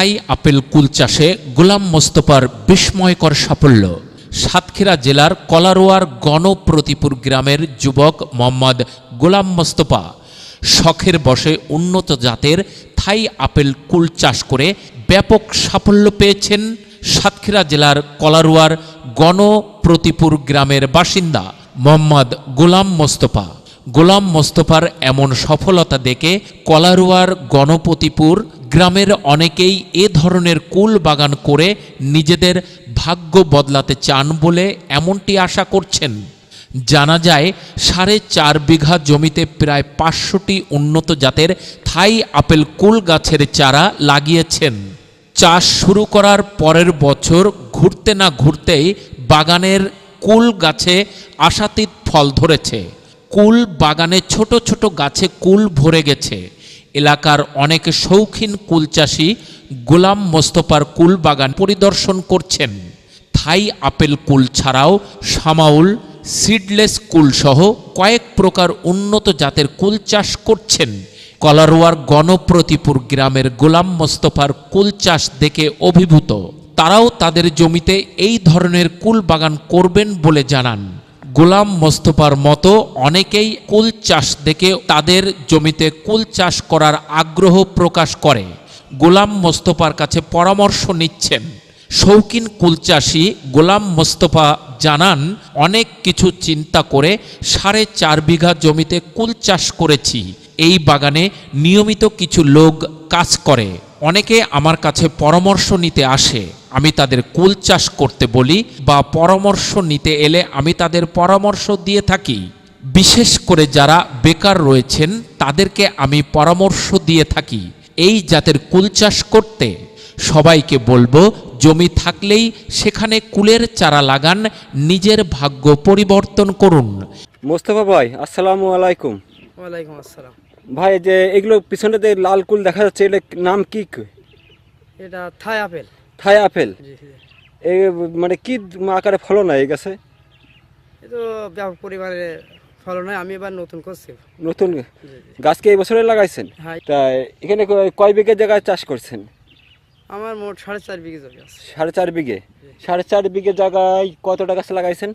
Thai apple কুল চাষে গোলাম মোস্তফার বিস্ময়কর সাফল্য। সাতক্ষীরা জেলার কলারোয়ার গণপ্রতিপুর গ্রামের যুবক মোহাম্মদ গোলাম মোস্তফা শখের বসে উন্নত জাতের থাই আপেল কুল চাষ করে ব্যাপক সাফল্য পেয়েছেন সাতক্ষীরা জেলার কলারোয়ার গণপ্রতিপুর গ্রামের বাসিন্দা মোহাম্মদ গোলাম মোস্তফা। গোলাম মোস্তফার এমন সফলতা দেখে কলারোয়ার গণপতিপুর গ্রামের অনেকেই এ ধরনের কুল বাগান করে নিজেদের ভাগ্য বদলাতে চান বলে এমনটি আশা করছেন। জানা যায়, সাড়ে চার বিঘা জমিতে প্রায় পাঁচশোটি উন্নত জাতের থাই আপেল কুল গাছের চারা লাগিয়েছেন। চাষ শুরু করার পরের বছর ঘুরতে না ঘুরতেই বাগানের কুল গাছে আশাতীত ফল ধরেছে। কুল বাগানে ছোট ছোট গাছে কুল ভরে গেছে। এলাকার অনেক শৌখিন কুল চাষি গোলাম মোস্তফার কুল বাগান পরিদর্শন করছেন। থাই আপেল কুল ছাড়াও সামাউল, সিডলেস কুল সহ কয়েক প্রকার উন্নত জাতের কুল চাষ করছেন। কলারোয়ার গণপ্রতিপুর গ্রামের গোলাম মোস্তফার কুল চাষ দেখে অভিভূত। তারাও তাদের জমিতে এই ধরনের কুল বাগান করবেন বলে জানান। গোলাম মোস্তফার মতো অনেকেই কুল চাষ দেখে তাদের জমিতে কুল চাষ করার আগ্রহ প্রকাশ করে। গোলাম মোস্তফার কাছে পরামর্শ নিচ্ছেন। শৌখিন কুলচাষী গোলাম মোস্তফা জানান, অনেক কিছু চিন্তা করে সাড়ে চার বিঘা জমিতে কুল চাষ করেছি। এই বাগানে নিয়মিত কিছু লোক কাজ করে। অনেকে আমার কাছে পরামর্শ নিতে আসে আমি তাদের কুল চাষ করতে বলি বা পরামর্শ নিতে এলে আমি তাদের পরামর্শ দিয়ে থাকি। বিশেষ করে যারা বেকার রয়েছেন তাদেরকে আমি পরামর্শ দিয়ে থাকি এই জাতের কুল চাষ করতে। সবাইকে বলব জমি থাকলেই সেখানে কুলের চারা লাগান নিজের ভাগ্য পরিবর্তন করুন। মোস্তফা ভাই আসসালামু আলাইকুম। ওয়ালাইকুম আসসালাম। ভাই যে এগুলো পিছনেতে লাল কুল দেখা যাচ্ছে এগুলো নাম কি এটা থাই আপেল। Thai apple? এই মানে কি আকারে ফলন হয় এই গাছে? এ তো ব্যাপক পরিমাণে ফলন হয় আমি এবার নতুন করছি। নতুন? গাছকে এই বছরে লাগাইছেন? হ্যাঁ। তা এখানে কয় বিঘে জায়গায় চাষ করছেন? আমার মোট সাড়ে চার বিঘে জমি আছে। সাড়ে চার বিঘে? সাড়ে চার বিঘে জায়গায় কতটা গাছ লাগাইছেন?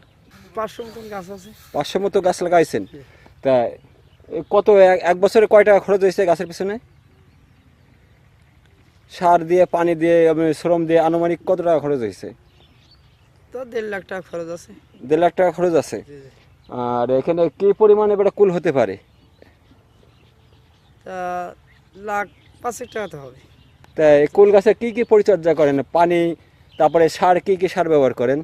পাঁচশো মতন গাছ আছে। পাঁচশো মতো গাছ লাগাইছেন। তা কত এক- বছরে কয় টাকা খরচ হয়েছে গাছের পিছনে? সার দিয়ে পানি দিয়ে শ্রম দিয়ে আনুমানিক কত টাকা খরচ হয়েছে? তো দেড় লাখ টাকা খরচ আছে। দেড় লাখ টাকা খরচ আছে? আর এখানে কি পরিমাণে এবার কুল হতে পারে? তা লাখ পাঁচেক টাকা তো হবে। তা কুল গাছে কি কি পরিচর্যা করেন? পানি তারপরে সার কি কি সার ব্যবহার করেন?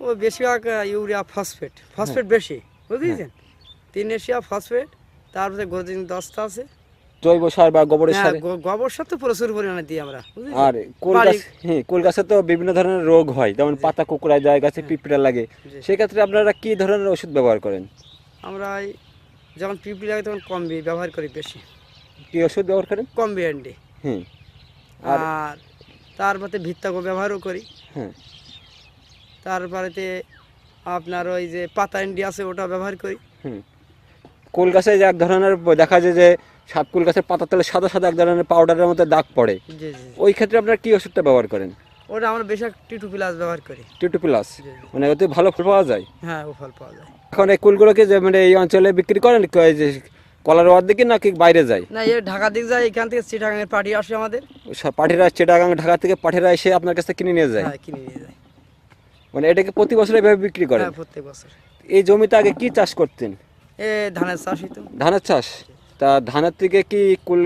ও বেশিরভাগ ইউরিয়া ফসফেট। ফসফেট বেশি বুঝেছেন? তিন এশিয়া ফসফেট তারপরে গোদিন দশটা আছে। জৈব সার বা গোবরের হ্যাঁ সার? গোবর সার তো প্রচুর পরিমাণে দিই আমরা? আর কুল গাছ বাড়ি- হ্যাঁ কুল গাছে তো বিভিন্ন ধরনের রোগ হয় যেমন পাতা কুকুড়ায় যায় গাছে পিঁপড়া লাগে। সেক্ষেত্রে আপনারা কি ধরনের ওষুধ ব্যবহার করেন? আমরা যখন পিপি লাগে তখন কম বি ব্যবহার করি বেশি। কি ওষুধ ব্যবহার করেন? কম বিএনডি হ্যাঁ। আর তারপরে ভিত্তাকো ব্যবহারও করি। হ্যাঁ। তারপরেতে আপনার ওই যে পাতা এন্ডি আছে ওটা ব্যবহার করি। হুম কুল গাছে যে এক ধরনের দেখা যায় যে সাত কুল গাছের পাতা তলে সাদা সাদা এক ধরনের পাউডারের মধ্যে দাগ পড়ে। ওই ক্ষেত্রে আপনারা কি ওষুধটা ব্যবহার করেন? ওটা আমরা বেশি টিটু প্লাস ব্যবহার করি। টিটু প্লাস। মানে ওতে ভালো ফল পাওয়া যায়? হ্যাঁ ও ফল পাওয়া যায়। এখন এই কুলগুলোকে যে মানে এই অঞ্চলে বিক্রি করেন যে কলার দিকে নাকি বাইরে যায়? না এ ঢাকা দিক যায় এখান থেকে চিটাগাঙের পার্টি আসে আমাদের। পাঠিরা চেটাগাং ঢাকা থেকে পাঠিরা এসে আপনার কাছে কিনে নিয়ে যায়? হ্যাঁ কিনে নিয়ে যায়। মানে এটাকে প্রতি বছর এভাবে বিক্রি করেন? হ্যাঁ প্রত্যেক বছর। এই জমিতে আগে কি চাষ করতেন? এ ধানের চাষই তো ধানের চাষ? তা ধানের থেকে কি কুল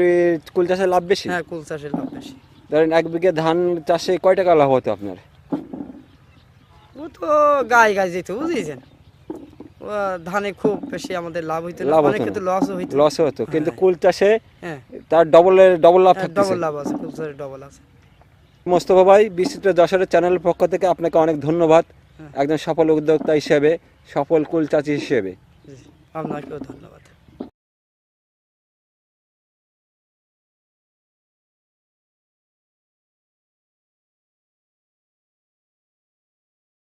কুল চাষে লাভ বেশি? হ্যাঁ কুল চাষের লাভ বেশি। ধরেন এক বিঘে ধান চাষে কয় টাকা লাভ হতো আপনার? ও তো গায়ে গায়ে যেত বুঝেছেন? ও ধানে খুব বেশি আমাদের লাভ হইতো লাভ অনেক কিন্তু লসও হইতো। লস হতো কিন্তু কুল চাষে হ্যাঁ। তার ডবলের ডবল লাভ থাকতেছে। ডবল লাভ আছে কুল চাষের ডবল আছে। মোস্তফা ভাই বিচিত্র যশোরের চ্যানেলের পক্ষ থেকে আপনাকে অনেক ধন্যবাদ। হ্যাঁ। একজন সফল উদ্যোক্তা হিসেবে সফল কুল চাষি হিসেবে। আপনাকেও ধন্যবাদ।